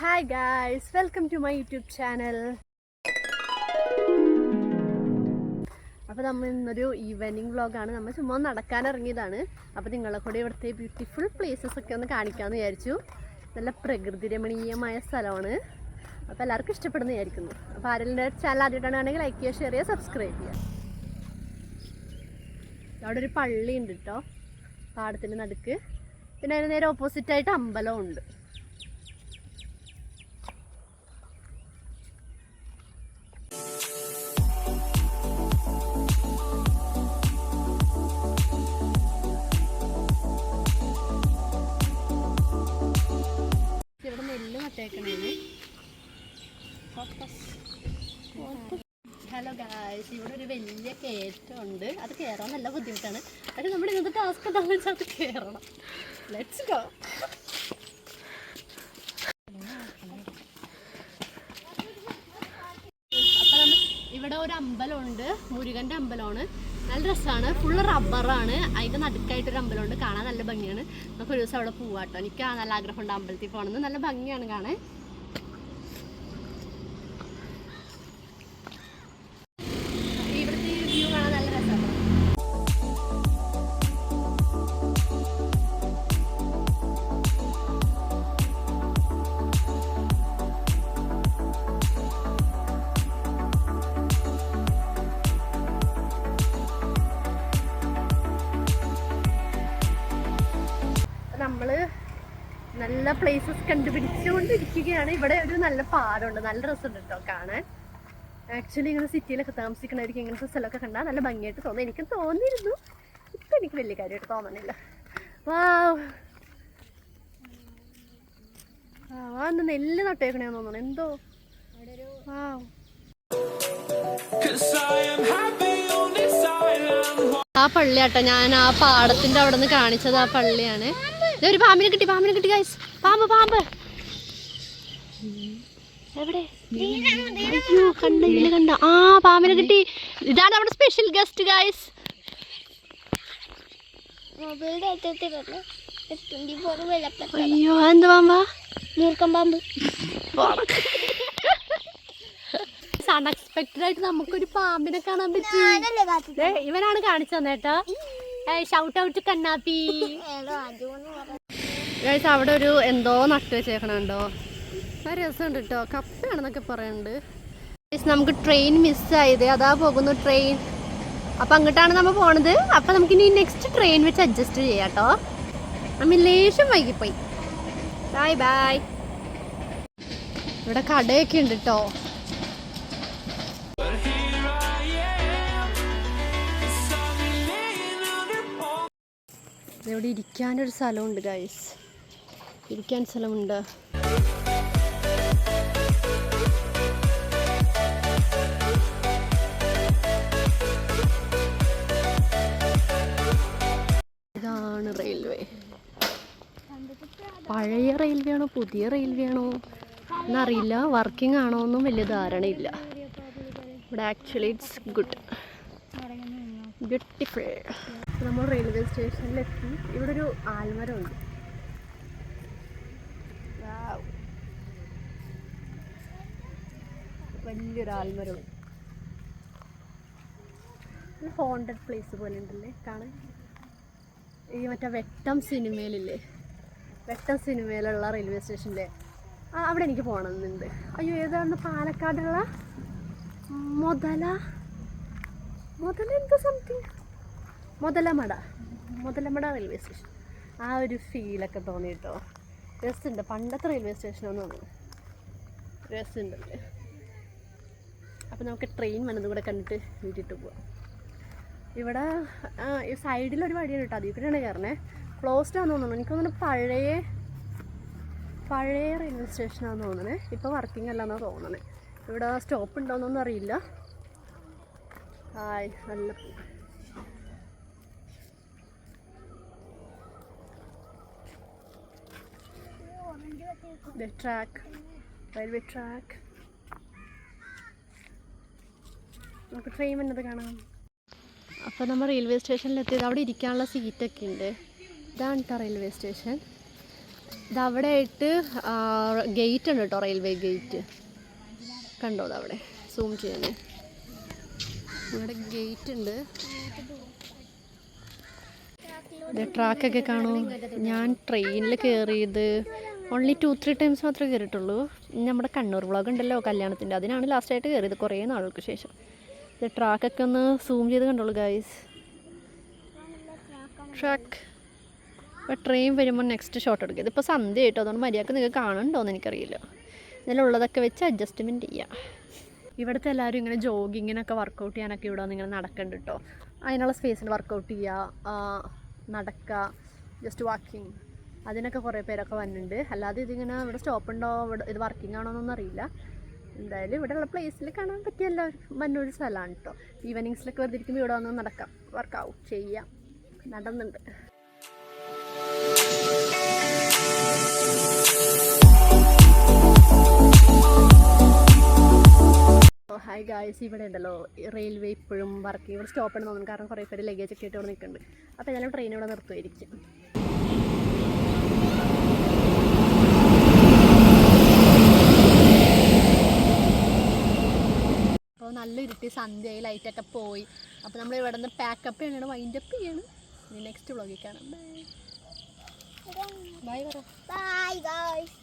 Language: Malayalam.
Hi guys welcome to my YouTube channel അപ്പോൾ നമ്മൾ ഇന്നൊരു ഈവനിങ് വ്ളോഗാണ് നമ്മൾ ചുമ്മാ നടക്കാൻ ഇറങ്ങിയതാണ്. അപ്പോൾ നിങ്ങളെ കൂടെ ഇവിടുത്തെ ബ്യൂട്ടിഫുൾ പ്ലേസസ് ഒക്കെ ഒന്ന് കാണിക്കാമെന്ന് വിചാരിച്ചു. നല്ല പ്രകൃതി രമണീയമായ സ്ഥലമാണ്. അപ്പോൾ എല്ലാവർക്കും ഇഷ്ടപ്പെടുന്ന വിചാരിക്കുന്നു. അപ്പോൾ ആരെല്ലാം ചാനൽ ആദ്യമായിട്ടാണെങ്കിൽ ലൈക്ക് ചെയ്യുക ഷെയർ ചെയ്യുക സബ്സ്ക്രൈബ് ചെയ്യുക. അവിടെ ഒരു പള്ളി ഉണ്ട് കേട്ടോ പാടത്തിന്റെ നടുക്ക്. പിന്നെ അതിന് നേരെ ഓപ്പോസിറ്റ് ആയിട്ട് ഇവിടെ ഒരു വലിയ കയറ്റമുണ്ട്. അത് കയറാൻ നല്ല ബുദ്ധിമുട്ടാണ്. അത് നമ്മുടെ ഇന്നത്തെ ടാസ്ക് എന്താണെന്ന് വെച്ചാൽ അത് കയറണം ലെറ്റ്സ് ഗോ ഇവിടെ ഒരു അമ്പലമുണ്ട്. മുരുകന്റെ അമ്പലമാണ്. നല്ല രസമാണ് ഫുള്ള് റബ്ബറാണ് അതിന്റെ നടുക്കായിട്ടൊരു അമ്പലമുണ്ട്. കാണാൻ നല്ല ഭംഗിയാണ്. നമുക്ക് ഒരു ദിവസം അവിടെ പോവാട്ടോ. എനിക്ക് നല്ല ആഗ്രഹമുണ്ട് അമ്പലത്തിൽ പോകണമെന്ന്. നല്ല ഭംഗിയാണ് കാണാൻ. നല്ല പ്ലേസസ് കണ്ടുപിടിച്ചുകൊണ്ടിരിക്കുകയാണ്. ഇവിടെ ഒരു നല്ല പാടമുണ്ട് നല്ല രസമുണ്ട് കേട്ടോ കാണാൻ. ആക്ച്വലി ഇങ്ങനെ സിറ്റിയിലൊക്കെ താമസിക്കണവർക്ക് ഇങ്ങനത്തെ സ്ഥലമൊക്കെ കണ്ടാൽ നല്ല ഭംഗിയായിട്ട് തോന്നും. എനിക്ക് തോന്നിയിരുന്നു. ഇപ്പം എനിക്ക് വലിയ കാര്യമായിട്ട് തോന്നണില്ല. വാ ആ നെല്ല് നട്ടേക്കണേന്ന് തോന്നണം എന്തോ? Island. ആ പള്ളിയാട്ടോ. ഞാൻ ആ പാടത്തിന്റെ അവിടെ നിന്ന് കാണിച്ചത് ആ പള്ളിയാണ്. ഒരു പാമ്പിനെ കിട്ടി പാമ്പിനെ കിട്ടി ഗൈസ് പാമ്പ് പാമ്പ്. എവിടെ? അയ്യോ കണ്ട ഇതിൽ കണ്ട. ആ പാമ്പിനെ കിട്ടി. ഇതാണ് നമ്മുടെ സ്പെഷ്യൽ ഗസ്റ്റ് ഗൈസ് അയ്യോ എന്ത് പാമ്പാ? മൂർക്കം പാമ്പ്. അൺഎക്സ്പെക്ടഡ് ആയിട്ട് നമുക്കൊരു പാമ്പിനെ കാണാൻ പറ്റി. ഇവനാണ് കാണിച്ചു തന്നേട്ടോ ഷൗട്ട് ഔട്ട് കണ്ണാപ്പി. ഗൈസ് അവിടെ ഒരു എന്തോ നട്ട് വെച്ചേക്കണുണ്ടോ ആ രസമുണ്ട് കേട്ടോ കപ്പയാണെന്നൊക്കെ പറയുന്നുണ്ട് നമുക്ക് ട്രെയിൻ മിസ് മിസ്സായത് അതാ പോകുന്നു ട്രെയിൻ അപ്പം അങ്ങോട്ടാണ് നമ്മൾ പോണത്. അപ്പം നമുക്ക് ഇനി നെക്സ്റ്റ് ട്രെയിൻ വെച്ച് അഡ്ജസ്റ്റ് ചെയ്യാം കേട്ടോ നമ്മൾ ലേശം വൈകിപ്പോയി. ബൈ ബൈ ഇവിടെ കടയൊക്കെ ഉണ്ട് കേട്ടോ ഇവിടെ ഇരിക്കാനൊരു സ്ഥലമുണ്ട് ഗൈസ് ഇരിക്കാൻ സ്ഥലമുണ്ട്. ഇതാണ് റെയിൽവേ പഴയ റെയിൽവേ ആണോ പുതിയ റെയിൽവേ ആണോ? എന്നറിയില്ല. വർക്കിംഗ് ആണോ എന്നും വലിയ ധാരണയില്ല. ഇവിടെ ആക്ച്വലി ഇറ്റ്സ് ഗുഡ് ബ്യൂട്ടിഫുൾ നമ്മൾ റെയിൽവേ സ്റ്റേഷനിലെത്തി ഇവിടെ ഒരു ആൽമരമുണ്ട്. ഉണ്ട് വലിയൊരു ആൽമരം ഹോണ്ടഡ് പ്ലേസ് പോലെ ഉണ്ടല്ലേ കാണാൻ. ഈ മറ്റേ വെട്ടം സിനിമയിലില്ലേ? വെട്ടം സിനിമയിലുള്ള റെയിൽവേ സ്റ്റേഷനിലെ ആ അവിടെ എനിക്ക് പോകണമെന്നുണ്ട് അയ്യോ ഏതാണ് പാലക്കാടുള്ള? മുതല. മുതല എന്താ something Muthalamada. Muthalamada railway station ആ ഒരു ഫീലൊക്കെ തോന്നി കേട്ടോ രസമുണ്ട് പണ്ടത്തെ റെയിൽവേ സ്റ്റേഷനാന്ന് തോന്നുന്നു. രസമുണ്ടല്ലേ അപ്പോൾ നമുക്ക് ട്രെയിൻ വന്നത് കൂടെ കണ്ടിട്ട് വീട്ടിട്ട് പോവാം. ഇവിടെ ഈ സൈഡിലൊരു വഴിയാണ് കേട്ടോ. അതിൽ കൂടെയാണ് കയറണേ ക്ലോസ്ഡ് ആണെന്ന് തോന്നുന്നു. എനിക്ക് തോന്നുന്നു പഴയ പഴയ റെയിൽവേ സ്റ്റേഷനാണെന്ന് തോന്നണേ ഇപ്പോൾ വർക്കിംഗ് അല്ലാന്നാണ് തോന്നണേ ഇവിടെ സ്റ്റോപ്പ് ഉണ്ടോയെന്നൊന്നും അറിയില്ല. ഹായ് നല്ല പൂ. The track, railway track. നമുക്ക് ട്രെയിൻ വന്നത് കാണാം. അപ്പോൾ നമ്മൾ റെയിൽവേ സ്റ്റേഷനിലെത്തിയത് അവിടെ ഇരിക്കാനുള്ള സീറ്റൊക്കെ ഉണ്ട്. ഇതാണ് കേട്ടോ റെയിൽവേ സ്റ്റേഷൻ ഇതവിടെ ആയിട്ട് ഗേറ്റ് ഉണ്ട് കേട്ടോ റെയിൽവേ ഗേറ്റ് കണ്ടോ അവിടെ? സൂം ചെയ്യാനേ ഇവിടെ ഗേറ്റ് ഉണ്ട്. ട്രാക്കൊക്കെ കാണൂ. ഞാൻ ട്രെയിനിൽ കയറിയത് ഓൺലി ടു ത്രീ ടൈംസ് മാത്രമേ കയറിയിട്ടുള്ളൂ നമ്മുടെ കണ്ണൂർ വ്ളോഗ് ഉണ്ടല്ലോ കല്യാണത്തിന്റെ അതിനാണ് ലാസ്റ്റായിട്ട് കയറിയത് കുറേ നാളുകൾക്ക് ശേഷം. ഇത് ട്രാക്കൊക്കെ ഒന്ന് സൂം ചെയ്ത് കണ്ടോളൂ ഗൈസ് ട്രാക്ക് അപ്പോൾ ട്രെയിൻ വരുമ്പോൾ നെക്സ്റ്റ് ഷോട്ട് എടുക്കുക. ഇതിപ്പോൾ സന്ധ്യ ആയിട്ടോ അതുകൊണ്ട് മര്യാദയ്ക്ക് നിങ്ങൾക്ക് കാണുന്നുണ്ടോയെന്ന് എനിക്കറിയില്ല. ഇതിലുള്ളതൊക്കെ വെച്ച് അഡ്ജസ്റ്റ്മെന്റ് ചെയ്യാം. ഇവിടുത്തെ എല്ലാവരും ഇങ്ങനെ ജോഗിങ്ങിനൊക്കെ വർക്കൗട്ട് ചെയ്യാനൊക്കെ ഇവിടെ വന്ന് ഇങ്ങനെ കേട്ടോ അതിനുള്ള സ്പേസിൽ വർക്കൗട്ട് ചെയ്യുക നടക്കുക ജസ്റ്റ് വാക്കിങ് അതിനൊക്കെ കുറേ പേരൊക്കെ വന്നിട്ടുണ്ട്. അല്ലാതെ ഇതിങ്ങനെ ഇവിടെ സ്റ്റോപ്പ് ഉണ്ടോ? ഇവിടെ ഇത് വർക്കിംഗ് ആണോ എന്നൊന്നും അറിയില്ല. എന്തായാലും ഇവിടെയുള്ള പ്ലേസിൽ കാണാൻ പറ്റിയ എല്ലാവർക്കും വന്നൊരു സ്ഥലമാണ് കേട്ടോ ഈവനിങ്സിലൊക്കെ വെറുതെ ഇരിക്കുമ്പോൾ ഇവിടെ വന്ന് നടക്കാം. വർക്കൗട്ട് ചെയ്യാം. നടന്നുണ്ട്. ഹായ് ഗായ്സ് ഇവിടെ ഉണ്ടല്ലോ. റെയിൽവേ ഇപ്പോഴും വർക്ക് ഇവിടെ സ്റ്റോപ്പ് ഉണ്ടെന്ന് തോന്നുന്നു. കാരണം കുറേ പേര് ലഗേജ് ഒക്കെ ആയിട്ട് ഇവിടെ നിൽക്കുന്നുണ്ട്. അപ്പോൾ ഏതായാലും ട്രെയിൻ ഇവിടെ നിർത്തുമായിരിക്കും നല്ല ഇരുട്ടി സന്ധ്യയായി ലൈറ്റൊക്കെ പോയി. അപ്പോൾ നമ്മൾ ഇവിടെ നിന്ന് പാക്കപ്പ് ചെയ്യണം വൈൻഡപ്പ് ചെയ്യണം. ഇനി നെക്സ്റ്റ് വ്ളോഗിൽ കാണാം. ബൈ ബൈ പറ. Bye guys